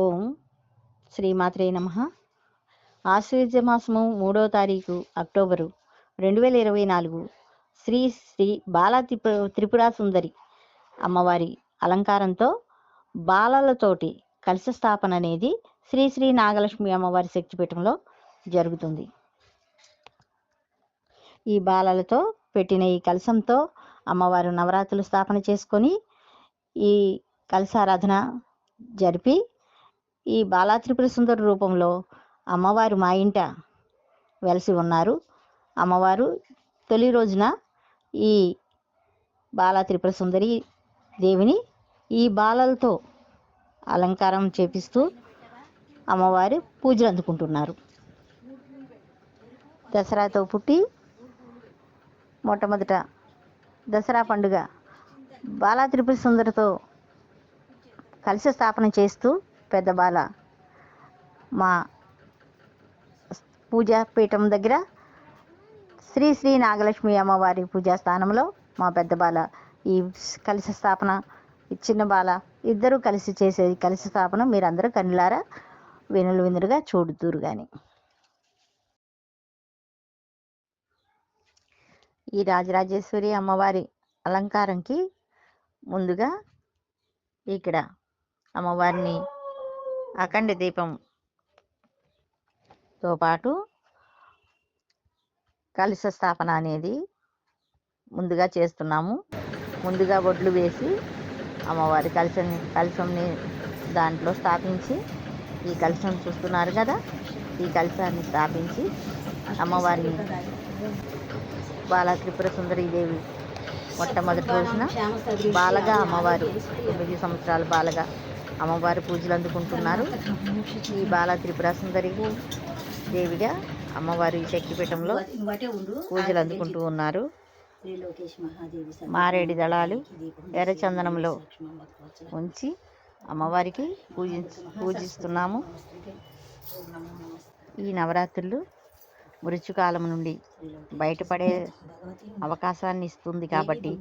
ఓం శ్రీమాత్రే నమ. ఆశ్వయుజ మాసము మూడో తారీఖు అక్టోబరు రెండు వేల ఇరవై నాలుగు. శ్రీ శ్రీ బాల త్రిపుర సుందరి అమ్మవారి అలంకారంతో బాలలతోటి కలశ స్థాపన అనేది శ్రీ శ్రీ నాగలక్ష్మి అమ్మవారి శక్తిపీఠంలో జరుగుతుంది. ఈ బాలలతో పెట్టిన ఈ కలశంతో అమ్మవారు నవరాత్రులు స్థాపన చేసుకొని ఈ కలశారాధన జరిపి ఈ బాలాత్రిపుర సుందరి రూపంలో అమ్మవారు మా ఇంట వెలసి ఉన్నారు. అమ్మవారు తొలి రోజున ఈ బాలాత్రిపుర సుందరి దేవిని ఈ బాలలతో అలంకారం చేపిస్తూ అమ్మవారు పూజలు అందుకుంటున్నారు. దసరాతో పుట్టి మొట్టమొదట దసరా పండుగ బాలా త్రిపుర సుందరితో కలిసి స్థాపన చేస్తూ పెద్దబాల మా పూజా పీఠం దగ్గర శ్రీ శ్రీ నాగలక్ష్మి అమ్మవారి పూజా స్థానంలో మా పెద్ద బాల ఈ కలిసి స్థాపన చిన్న బాల ఇద్దరూ కలిసి చేసే కలిసి స్థాపన మీరందరూ కన్నులారా వెనులు వినులుగా చూడుతురు కానీ ఈ రాజరాజేశ్వరి అమ్మవారి అలంకారంకి ముందుగా ఇక్కడ అమ్మవారిని అఖండ దీపంతో పాటు కలుష స్థాపన అనేది ముందుగా చేస్తున్నాము. ముందుగా ఒడ్లు వేసి అమ్మవారి కలశం కలశంని దాంట్లో స్థాపించి ఈ కలశం చూస్తున్నారు కదా? ఈ కలశాన్ని స్థాపించి అమ్మవారిని బాలా త్రిపుర సుందరీదేవి మొట్టమొదటి రోజున బాలగా అమ్మవారు తొమ్మిది సంవత్సరాల బాలగా అమ్మవారి పూజలు అందుకుంటున్నారు. ఈ బాల త్రిపుర సుందరి దేవిగా అమ్మవారి శక్తిపీఠంలో పూజలు అందుకుంటూ ఉన్నారు. మారేడి దళాలు ఎర్రచందనంలో ఉంచి అమ్మవారికి పూజి పూజిస్తున్నాము. ఈ నవరాత్రులు మృత్యుకాలం నుండి బయటపడే అవకాశాన్ని ఇస్తుంది కాబట్టి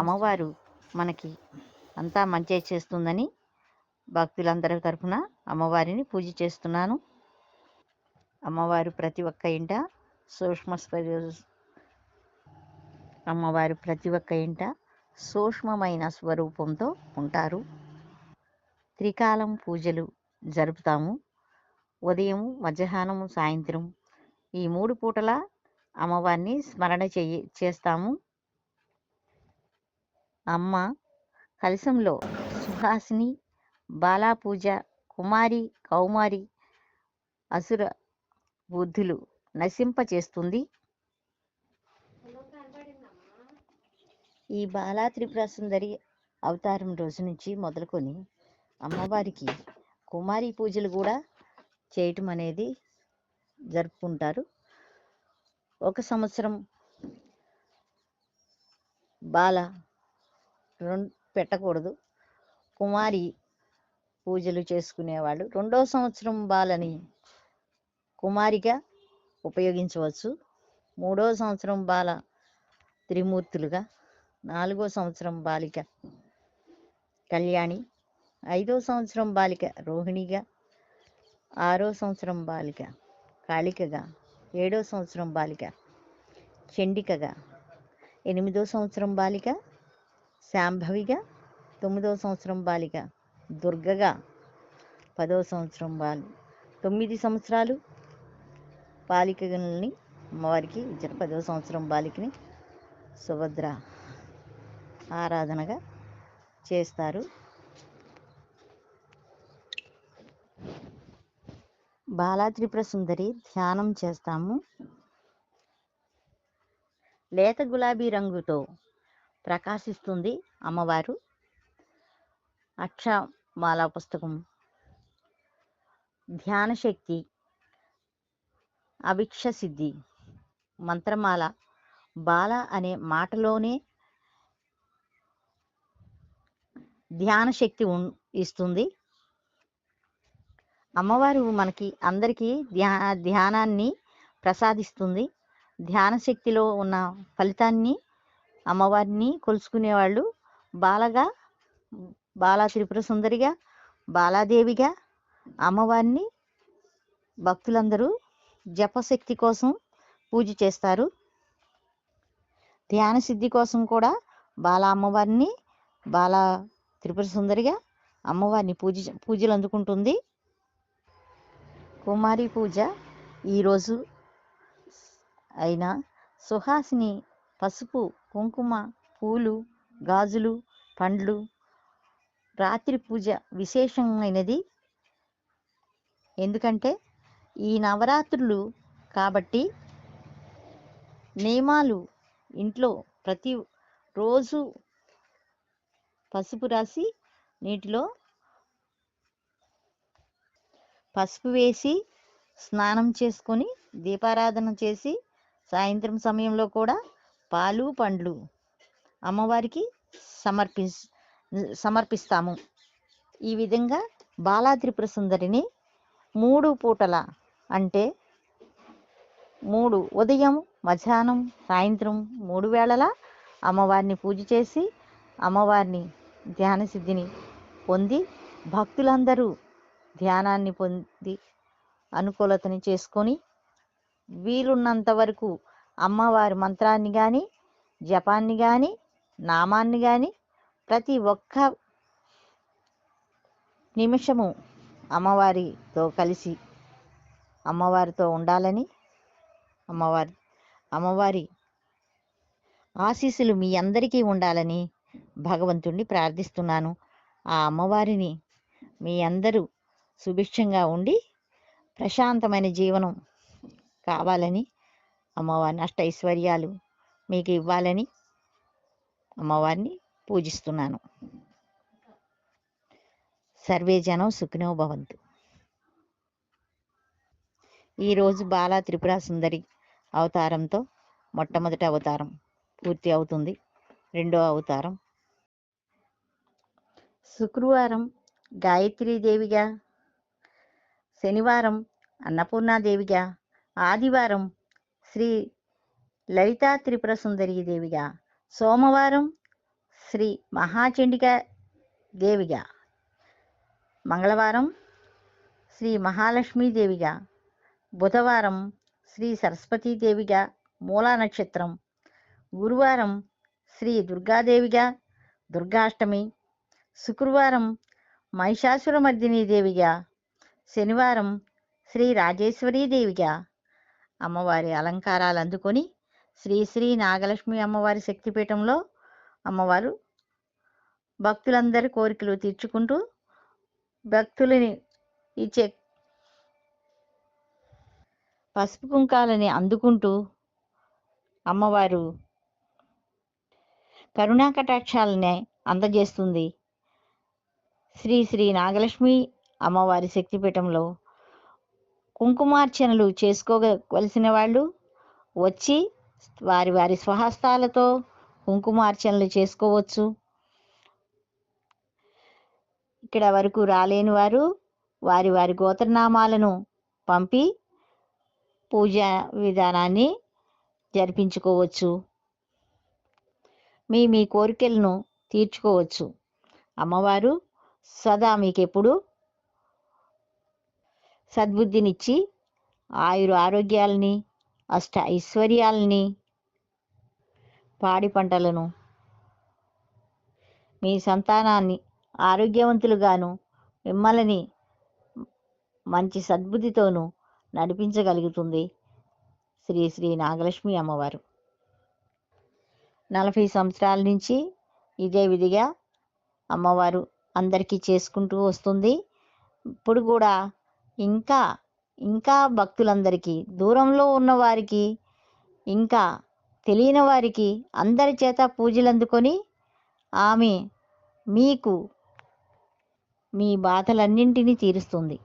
అమ్మవారు మనకి అంతా మంచి చేస్తుందని భక్తులందరి తరఫున అమ్మవారిని పూజ చేస్తున్నాను. అమ్మవారు ప్రతి ఒక్క ఇంట సూక్ష్మ అమ్మవారు ప్రతి ఒక్క ఇంట సూక్ష్మమైన స్వరూపంతో ఉంటారు. త్రికాలం పూజలు జరుపుతాము. ఉదయం మధ్యాహ్నం సాయంత్రం ఈ మూడు పూటల అమ్మవారిని స్మరణ చెయ్యి చేస్తాము. అమ్మ కలశంలో సుహాసిని బాలా పూజ కుమారి కౌమారి అసుర బుద్ధులు నశింపచేస్తుంది ఈ బాలా త్రిపుర సుందరి అవతారం రోజు నుంచి మొదలుకొని అమ్మవారికి కుమారి పూజలు కూడా చేయటం అనేది జరుపుకుంటారు. ఒక సంవత్సరం బాల రెండు పెట్టకూడదు. కుమారి పూజలు చేసుకునేవాళ్ళు. రెండో సంవత్సరం బాలని కుమారిగా ఉపయోగించవచ్చు. మూడో సంవత్సరం బాల త్రిమూర్తులుగా నాలుగో సంవత్సరం బాలిక కళ్యాణి ఐదో సంవత్సరం బాలిక రోహిణిగా ఆరో సంవత్సరం బాలిక కాళికగా ఏడో సంవత్సరం బాలిక చండికగా ఎనిమిదో సంవత్సరం బాలిక శాంభవిగా తొమ్మిదో సంవత్సరం బాలిక దుర్గగా పదో సంవత్సరం వాళ్ళు తొమ్మిది సంవత్సరాలు బాలికలని అమ్మవారికి ఇచ్చిన పదో సంవత్సరం బాలికని సుభద్ర ఆరాధనగా చేస్తారు. బాలాత్రిపుర సుందరి ధ్యానం చేస్తాము. లేత గులాబీ రంగుతో ప్రకాశిస్తుంది అమ్మవారు. అక్ష మాలా పుస్తకం. ధ్యాన శక్తి అభిక్ష సిద్ధి మంత్రమాల బాల అనే మాటలోనే ధ్యాన శక్తి ఉన్ ఇస్తుంది. అమ్మవారు మనకి అందరికీ ధ్యా ధ్యానాన్ని ప్రసాదిస్తుంది. ధ్యాన శక్తిలో ఉన్న ఫలితాన్ని అమ్మవారిని కొలుసుకునేవాళ్ళు బాలగా బాలా త్రిపుర సుందరిగా బాలాదేవిగా అమ్మవారిని భక్తులందరూ జపశక్తి కోసం పూజ చేస్తారు. ధ్యాన సిద్ధి కోసం కూడా బాల అమ్మవారిని బాల త్రిపుర సుందరిగా అమ్మవారిని పూజ పూజలు అందుకుంటుంది. కుమారి పూజ ఈరోజు అయిన సుహాసిని పసుపు కుంకుమ పూలు గాజులు పండ్లు రాత్రి పూజ విశేషమైనది. ఎందుకంటే ఈ నవరాత్రులు కాబట్టి నియమాలు ఇంట్లో ప్రతి రోజు పసుపు రాసి నీటిలో పసుపు వేసి స్నానం చేసుకొని దీపారాధన చేసి సాయంత్రం సమయంలో కూడా పాలు పండ్లు అమ్మవారికి సమర్పి సమర్పిస్తాము. ఈ విధంగా బాలాద్రిపుర సుందరిని మూడు పూటల అంటే మూడు ఉదయం మధ్యాహ్నం సాయంత్రం మూడు వేళలా అమ్మవారిని పూజ చేసి అమ్మవారిని ధ్యాన సిద్ధిని పొంది భక్తులందరూ ధ్యానాన్ని పొంది అనుకూలతని చేసుకొని వీలున్నంత వరకు అమ్మవారి మంత్రాన్ని కానీ జపాన్ని కానీ నామాన్ని కానీ ప్రతి ఒక్క నిమిషము అమ్మవారితో కలిసి అమ్మవారితో ఉండాలని అమ్మవారి అమ్మవారి ఆశీస్సులు మీ అందరికీ ఉండాలని భగవంతుణ్ణి ప్రార్థిస్తున్నాను. ఆ అమ్మవారిని మీ అందరూ సుభిక్షంగా ఉండి ప్రశాంతమైన జీవనం కావాలని అమ్మవారిని అష్ట ఐశ్వర్యాలు మీకు ఇవ్వాలని అమ్మవారిని పూజిస్తున్నాను. సర్వే జనం సుఖినో భవంతు. ఈరోజు బాలా త్రిపుర సుందరి అవతారంతో మొట్టమొదటి అవతారం పూర్తి అవుతుంది. రెండో అవతారం. శుక్రవారం గాయత్రీదేవిగా శనివారం అన్నపూర్ణాదేవిగా ఆదివారం శ్రీ లలితా త్రిపుర సుందరి దేవిగా సోమవారం శ్రీ మహాచండిక దేవిగా. మంగళవారం శ్రీ మహాలక్ష్మీదేవిగా బుధవారం శ్రీ సరస్వతీదేవిగా మూలా నక్షత్రం. గురువారం శ్రీ దుర్గాదేవిగా దుర్గాష్టమి. శుక్రవారం మహిషాసురమర్దిని దేవిగా. శనివారం శ్రీ రాజేశ్వరీదేవిగా అమ్మవారి అలంకారాలు అందుకొని శ్రీ శ్రీ నాగలక్ష్మి అమ్మవారి శక్తిపీఠంలో అమ్మవారు భక్తులందరి కోరికలు తీర్చుకుంటూ భక్తులని ఇచ్చే పసుపు కుంకాలని అందుకుంటూ అమ్మవారు కరుణా కటాక్షాలని అందజేస్తుంది. శ్రీ శ్రీ నాగలక్ష్మి అమ్మవారి శక్తిపీఠంలో కుంకుమార్చనలు చేసుకోవలసిన వాళ్ళు వచ్చి వారి వారి స్వహస్తాలతో కుంకుమార్చనలు చేసుకోవచ్చు. ఇక్కడ వరకు రాలేని వారు వారి వారి గోత్రనామాలను పంపి పూజా విధానాన్ని జరిపించుకోవచ్చు. మీ మీ కోరికలను తీర్చుకోవచ్చు. అమ్మవారు సదా మీకు ఎప్పుడు సద్బుద్ధినిచ్చి ఆయుర ఆరోగ్యాలని అష్ట ఐశ్వర్యాలని పాడి పంటలను. మీ సంతానాన్ని ఆరోగ్యవంతులుగాను మిమ్మల్ని మంచి సద్బుద్ధితోనూ నడిపించగలుగుతుంది. శ్రీ శ్రీ నాగలక్ష్మి అమ్మవారు. నలభై సంవత్సరాల నుంచి ఇదే విధిగా అమ్మవారు అందరికీ చేసుకుంటూ వస్తుంది. ఇప్పుడు కూడా ఇంకా ఇంకా భక్తులందరికీ దూరంలో ఉన్న వారికి ఇంకా తెలియని వారికి అందరి చేత పూజలు అందుకొని ఆమె మీకు మీ బాధలన్నింటినీ తీరుస్తుంది.